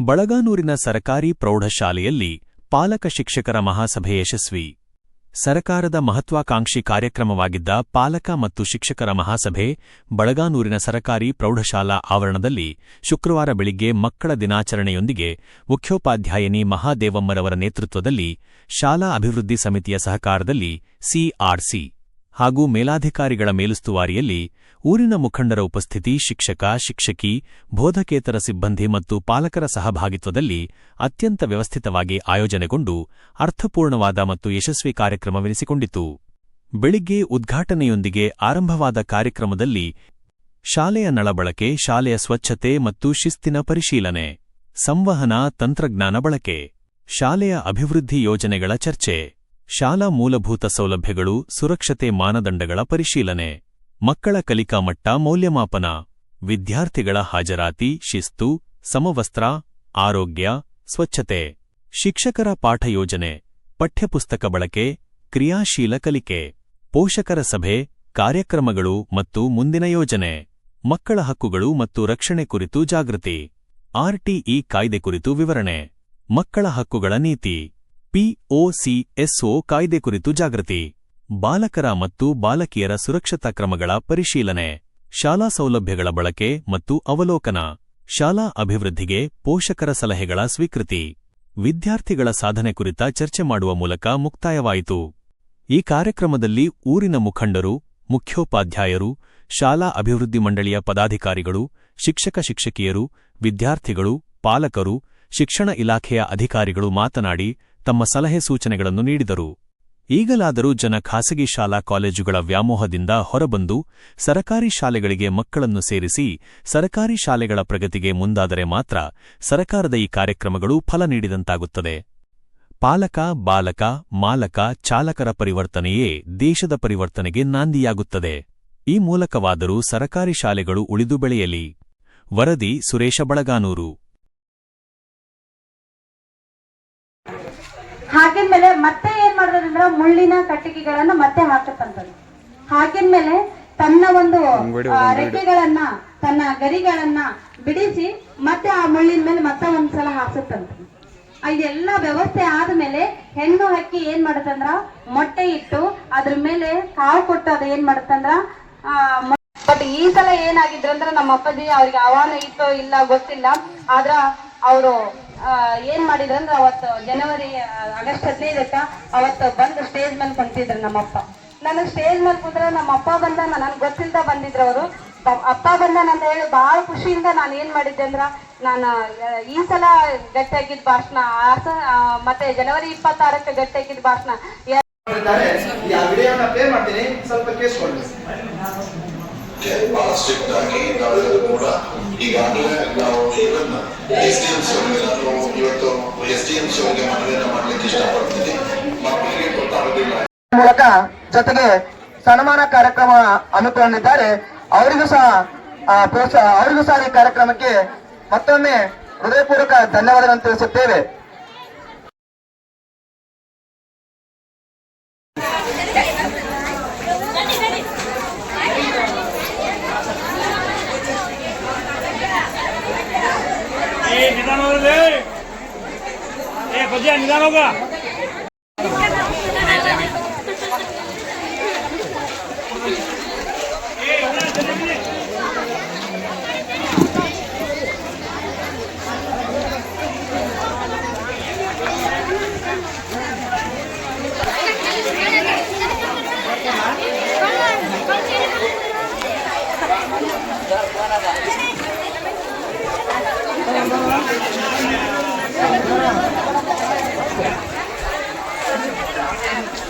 ಬಳಗಾನೂರಿನ ಸರಕಾರಿ ಪ್ರೌಢಶಾಲೆಯಲ್ಲಿ ಪಾಲಕ ಶಿಕ್ಷಕರ ಮಹಾಸಭೆ ಯಶಸ್ವಿ. ಸರಕಾರದ ಮಹತ್ವಾಕಾಂಕ್ಷಿ ಕಾರ್ಯಕ್ರಮವಾಗಿದ್ದ ಪಾಲಕ ಮತ್ತು ಶಿಕ್ಷಕರ ಮಹಾಸಭೆ ಬಳಗಾನೂರಿನ ಸರಕಾರಿ ಪ್ರೌಢಶಾಲಾ ಆವರಣದಲ್ಲಿ ಶುಕ್ರವಾರ ಬೆಳಿಗ್ಗೆ ಮಕ್ಕಳ ದಿನಾಚರಣೆಯೊಂದಿಗೆ ಮುಖ್ಯೋಪಾಧ್ಯಾಯಿನಿ ಮಹಾದೇವಮ್ಮರವರ ನೇತೃತ್ವದಲ್ಲಿ ಶಾಲಾ ಅಭಿವೃದ್ಧಿ ಸಮಿತಿಯ ಸಹಕಾರದಲ್ಲಿ ಸಿಆರ್ಸಿ ಹಾಗೂ ಮೇಲಾಧಿಕಾರಿಗಳ ಮೇಲುಸ್ತುವಾರಿಯಲ್ಲಿ ಊರಿನ ಮುಖಂಡರ ಉಪಸ್ಥಿತಿ, ಶಿಕ್ಷಕ, ಶಿಕ್ಷಕಿ, ಬೋಧಕೇತರ ಸಿಬ್ಬಂದಿ ಮತ್ತು ಪಾಲಕರ ಸಹಭಾಗಿತ್ವದಲ್ಲಿ ಅತ್ಯಂತ ವ್ಯವಸ್ಥಿತವಾಗಿ ಆಯೋಜನೆಗೊಂಡು ಅರ್ಥಪೂರ್ಣವಾದ ಮತ್ತು ಯಶಸ್ವಿ ಕಾರ್ಯಕ್ರಮವೆನಿಸಿಕೊಂಡಿತು. ಬೆಳಿಗ್ಗೆ ಉದ್ಘಾಟನೆಯೊಂದಿಗೆ ಆರಂಭವಾದ ಕಾರ್ಯಕ್ರಮದಲ್ಲಿ ಶಾಲೆಯ ನಳಬಳಕೆ, ಶಾಲೆಯ ಸ್ವಚ್ಛತೆ ಮತ್ತು ಶಿಸ್ತಿನ ಪರಿಶೀಲನೆ, ಸಂವಹನ, ತಂತ್ರಜ್ಞಾನ ಬಳಕೆ, ಶಾಲೆಯ ಅಭಿವೃದ್ಧಿ ಯೋಜನೆಗಳ ಚರ್ಚೆ. ಶಾಲಾ ಮೂಲಭೂತ ಸೌಲಭ್ಯಗಳು, ಸುರಕ್ಷತೆ ಮಾನದಂಡಗಳ ಪರಿಶೀಲನೆ, ಮಕ್ಕಳ ಕಲಿಕಾ ಮಟ್ಟ ಮೌಲ್ಯಮಾಪನ, ವಿದ್ಯಾರ್ಥಿಗಳ ಹಾಜರಾತಿ, ಶಿಸ್ತು, ಸಮವಸ್ತ್ರ, ಆರೋಗ್ಯ, ಸ್ವಚ್ಛತೆ, ಶಿಕ್ಷಕರ ಪಾಠ ಯೋಜನೆ, ಪಠ್ಯಪುಸ್ತಕ ಬಳಕೆ, ಕ್ರಿಯಾಶೀಲ ಕಲಿಕೆ, ಪೋಷಕರ ಸಭೆ, ಕಾರ್ಯಕ್ರಮಗಳು ಮತ್ತು ಮುಂದಿನ ಯೋಜನೆ, ಮಕ್ಕಳ ಹಕ್ಕುಗಳು ಮತ್ತು ರಕ್ಷಣೆ ಕುರಿತು ಜಾಗೃತಿ ಆರ್ಟಿಇ ಕಾಯ್ದೆ ಕುರಿತು ವಿವರಣೆ, ಮಕ್ಕಳ ಹಕ್ಕುಗಳ ನೀತಿ. ಪಿಒಸಿಎಸ್ಒ ಕಾಯ್ದೆ ಕುರಿತು ಜಾಗೃತಿ. ಬಾಲಕರ ಮತ್ತು ಬಾಲಕಿಯರ ಸುರಕ್ಷತಾ ಕ್ರಮಗಳ ಪರಿಶೀಲನೆ, ಶಾಲಾ ಸೌಲಭ್ಯಗಳ ಬಳಕೆ ಮತ್ತು ಅವಲೋಕನ, ಶಾಲಾ ಅಭಿವೃದ್ಧಿಗೆ ಪೋಷಕರ ಸಲಹೆಗಳ ಸ್ವೀಕೃತಿ. ವಿದ್ಯಾರ್ಥಿಗಳ ಸಾಧನೆ ಕುರಿತ ಚರ್ಚೆ ಮಾಡುವ ಮೂಲಕ ಮುಕ್ತಾಯವಾಯಿತು. ಈ ಕಾರ್ಯಕ್ರಮದಲ್ಲಿ ಊರಿನ ಮುಖಂಡರು, ಮುಖ್ಯೋಪಾಧ್ಯಾಯರು, ಶಾಲಾ ಅಭಿವೃದ್ಧಿ ಮಂಡಳಿಯ ಪದಾಧಿಕಾರಿಗಳು, ಶಿಕ್ಷಕ ಶಿಕ್ಷಕಿಯರು, ವಿದ್ಯಾರ್ಥಿಗಳು, ಪಾಲಕರು, ಶಿಕ್ಷಣ ಇಲಾಖೆಯ ಅಧಿಕಾರಿಗಳು ಮಾತನಾಡಿ ತಮ್ಮ ಸಲಹೆ ಸೂಚನೆಗಳನ್ನು ನೀಡಿದರು. ಈಗಲಾದರೂ ಜನ ಖಾಸಗಿ ಶಾಲಾ ಕಾಲೇಜುಗಳ ವ್ಯಾಮೋಹದಿಂದ ಹೊರಬಂದು ಸರಕಾರಿ ಶಾಲೆಗಳಿಗೆ ಮಕ್ಕಳನ್ನು ಸೇರಿಸಿ ಸರಕಾರಿ ಶಾಲೆಗಳ ಪ್ರಗತಿಗೆ ಮುಂದಾದರೆ ಮಾತ್ರ ಸರಕಾರದ ಈ ಕಾರ್ಯಕ್ರಮಗಳು ಫಲ ನೀಡಿದಂತಾಗುತ್ತದೆ. ಪಾಲಕ, ಬಾಲಕ, ಮಾಲಕ, ಚಾಲಕರ ಪರಿವರ್ತನೆಯೇ ದೇಶದ ಪರಿವರ್ತನೆಗೆ ನಾಂದಿಯಾಗುತ್ತದೆ. ಈ ಮೂಲಕವಾದರೂ ಸರಕಾರಿ ಶಾಲೆಗಳು ಉಳಿದು ಬೆಳೆಯಲಿ. ವರದಿ ಸುರೇಶ ಬಳಗಾನೂರು. ಹಾಕಿದ್ಮೇಲೆ ಮತ್ತೆ ಏನ್ ಮಾಡೋದಂದ್ರ ಮುಳ್ಳಿನ ಕಟ್ಟಿಗೆಗಳನ್ನ ಮತ್ತೆ ಹಾಕತ್ತಂತದ್ದು. ಹಾಕಿದ್ಮೇಲೆ ತನ್ನ ಒಂದು ರೆಕ್ಕೆಗಳನ್ನ ತನ್ನ ಗರಿಗಳನ್ನ ಬಿಡಿಸಿ ಮತ್ತೆ ಆ ಮುಳ್ಳಿನ ಮೇಲೆ ಮತ್ತೆ ಒಂದ್ಸಲ ಹಾಕ್ಸುತ್ತಂತ ಇದೆಲ್ಲ ವ್ಯವಸ್ಥೆ ಆದ್ಮೇಲೆ ಹೆಣ್ಣು ಹಕ್ಕಿ ಏನ್ ಮಾಡತ್ತಂದ್ರ ಮೊಟ್ಟೆ ಇಟ್ಟು ಅದ್ರ ಮೇಲೆ ಕಾವು ಕೊಟ್ಟು ಅದು ಏನ್ ಮಾಡತ್ತಂದ್ರ ಬಟ್ ಈ ಸಲ ಏನಾಗಿದ್ರಂದ್ರ ನಮ್ಮ ಅಪ್ಪಾಜಿ ಅವ್ರಿಗೆ ಆಹ್ವಾನ ಇತ್ತೋ ಇಲ್ಲ ಗೊತ್ತಿಲ್ಲ. ಆದ್ರ ಅವರು ಏನ್ ಮಾಡಿದ್ರ ಅಂದ್ರೆ ಅವತ್ತು ಜನವರಿ ಆಗಸ್ಟ್ ಹದಿನೈದಕ್ಕ ಅವತ್ತು ಬಂದು ಸ್ಟೇಜ್ ಮೇಲೆ ಕುಂತಿದ್ರು ನಮ್ಮಪ್ಪ. ನನಗೆ ಸ್ಟೇಜ್ ಮೇಲೆ ಕುಂದ್ರೆ ನಮ್ಮ ಅಪ್ಪ ಬಂದ ನನಗೆ ಗೊತ್ತಿಲ್ದ ಬಂದಿದ್ರು ಅವರು. ಅಪ್ಪ ಬಂದ ಅಂತ ಹೇಳಿ ಬಹಳ ಖುಷಿಯಿಂದ ನಾನು ಏನ್ ಮಾಡಿದ್ದೆ ಅಂದ್ರ ನಾನು ಈ ಸಲ ಗಟ್ಟಿಯಾಗಿದ್ದ ಭಾಷಣ ಮತ್ತೆ ಜನವರಿ ಇಪ್ಪತ್ತಾರಕ್ಕೆ ಗಟ್ಟಿಯಾಗಿದ್ದ ಭಾಷಣ. ಈ ವಿಡಿಯೋನ ಪ್ಲೇ ಮಾಡ್ತೀನಿ ಸ್ವಲ್ಪ ಕೇಳಿಸ್ಕೊಳ್ಳಿ ಬಹಳ ಸ್ಟ್ರಿಕ್ಟ್ ಆಗಿ ಕೂಡ ಈಗಾಗಲೇ ನಾವು ಮೂಲಕ ಜೊತೆಗೆ ಸನ್ಮಾನ ಕಾರ್ಯಕ್ರಮ ಹಮ್ಮಿಕೊಂಡಿದ್ದಾರೆ. ಅವರಿಗೂ ಸಹ ಪ್ರೋತ್ಸಾಹ ಅವರಿಗೂ ಸಹ ಈ ಕಾರ್ಯಕ್ರಮಕ್ಕೆ ಮತ್ತೊಮ್ಮೆ ಹೃದಯಪೂರ್ವಕ ಧನ್ಯವಾದಗಳನ್ನು ತಿಳಿಸುತ್ತೇವೆ. भजिया निदान होगा Thank you. Thank you.